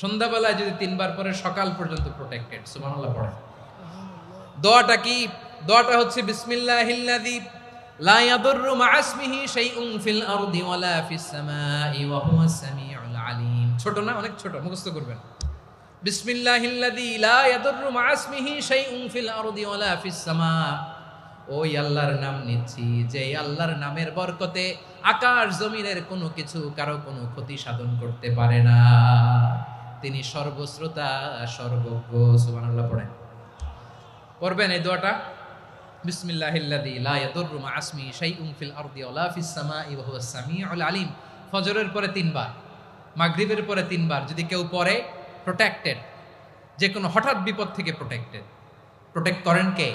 সন্ধ্যাবেলায় যদি তিনবার পরে সকাল পর্যন্ত প্রোটেক্টেড সুবহানাল্লাহ পড়ে। দোয়াটা কি? দোয়াটা হচ্ছে বিসমিল্লাহিল্লাযী লা ইয়াদুররু মা ইসমিহি শাইউন ফিল আরদি ওয়ালা ফিস সামাই ওয়া হুয়াস সামিউল আলীম। ছোট না? অনেক ছোট। মুখস্থ করবেন। বিসমিল্লাহিল্লাযী লা ইয়াদুররু মা ইসমিহি শাইউন ফিল আরদি ওয়ালা ফিস সামা। ওই আল্লাহর নাম নিচ্ছি যে আল্লাহর নামের বরকতে আকাশ জমিনের কোনো কিছু কারও কোনো ক্ষতি সাধন করতে পারে না। তিনি সর্বশ্রোতা, সর্বজ্ঞ, সুবহানাল্লাহ পড়েন। পড়বেন এই দোয়াটা? বিসমিল্লাহিল্লাযী লা ইয়াদুররু মা আসমি শাইউন ফিল আরদি ওয়ালা ফিস সামাই ওয়া হুয়াস সামিউল আলিম। ফজরের পরে তিনবার, মাগরিবের পরে তিনবার যদি কেউ পড়ে প্রোটেক্টেড যে কোনো হঠাৎ বিপদ থেকে প্রোটেক্টেড প্রোটেক্ট করেন কে?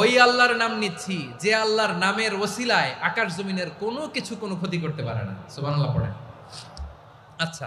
ওই আল্লাহর নাম নিচ্ছি, যে আল্লাহর নামের ওসিলায় আকাশ জমিনের কোনো কিছু কোনো ক্ষতি করতে পারে না। সুবহানাল্লাহ পড়েন। আচ্ছা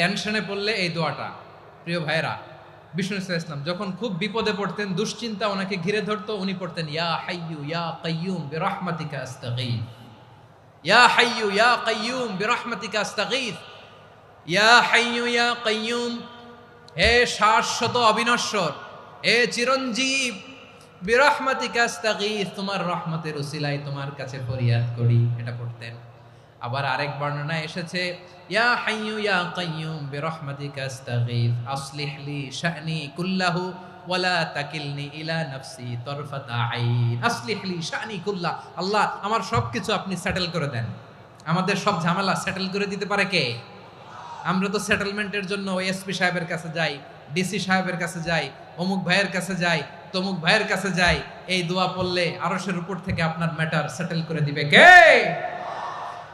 টেনশনে পড়লে এই দোয়াটা। প্রিয় ভাইরা বিষ্ণু ইসলাম যখন খুব বিপদে পড়তেন, দুশ্চিন্তা ওনাকে ঘিরে ধরতো, উনি পড়তেন, ইয়া হাইয়ু ইয়া কাইয়ুম বিরহমাতিকা আস্তাগীথ ইয়া হাইয়ু ইয়া কাইয়ুম বিরহমাতিকা আস্তাগীথ ইয়া হাইয়ু ইয়া কাইয়ুম হে শাশ্বত অবিনশ্বর, হে চিরঞ্জীব, বিরহমাতিকা আস্তাগীথ তোমার রহমতের উসিলায় তোমার কাছে ফরিয়াদ করি। এটা পড়তেন। আবার আরেক বর্ণনায় এসেছে, ইয়া হাইয়ু ইয়া কাইয়ুম বিরহমাতিকা কুল্লাহু ওয়ালা তাকিলনি ইলা নাফসি কুল্লাহ, আল্লাহ আমার সবকিছু আপনি সেটেল করে দেন। আমাদের সব ঝামেলা সেটেল করে দিতে পারে কে? আমরা তো সেটেলমেন্টের জন্য এসপি সাহেবের কাছে যাই ডিসি সাহেবের কাছে যাই, অমুক ভাইয়ের কাছে যাই, তমুক ভাইয়ের কাছে যাই, এই দোয়া পড়লে আরশের উপর থেকে আপনার ম্যাটার সেটেল করে দিবে কে?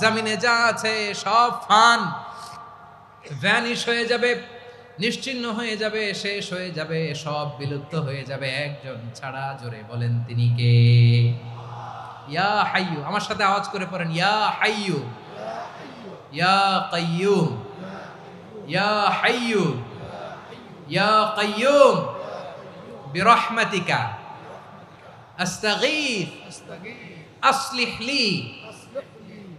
জমিনে যা আছে সব ফান। ভ্যানিশ হয়ে যাবে নিশ্চিহ্ন হয়ে যাবে, শেষ হয়ে যাবে, সব বিলুপ্ত হয়ে যাবে। একজন ছাড়া জোরে বলেন তিনি কে? ইয়া হাইয়ু, আমার সাথে আওয়াজ করে পড়েন। ইয়া হাইয়ু, ইয়া কাইয়ুম, ইয়া হাইয়ু, ইয়া কাইয়ুম, বিরহমাতিকা আস্তাগীথ আসলিহ লি।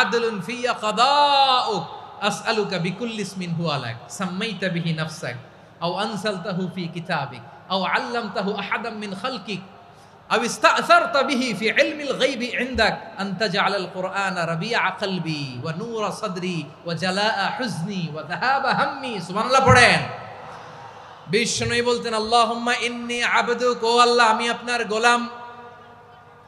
আদলুন ফিয়া কাদাউক আসআলুকা বিকুল্লি ইসমিন হুয়া লাক সাম্মাইতা বিহি নাফসাক আও আনসালতাহু ফি কিতাবিক আও আল্লামতাহু আহাদাম মিন খালকিক أو استأثرت به في علم الغيب عندك أن تجعل القرآن ربيع قلبي ونور صدري وجلاء حزني وذهاب همي سبحان الله পড়েন বিষ্ণুই বলতেন আল্লাহুম্মা ইন্নি আবদুক ও আল্লাহ আমি আপনার গোলাম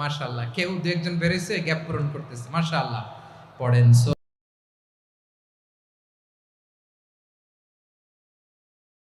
মাশাআল্লাহ। কেউ দু একজন বেরিয়েছে গ্যাপ পূরণ করতেছে। মার্শাল্লাহ পড়েন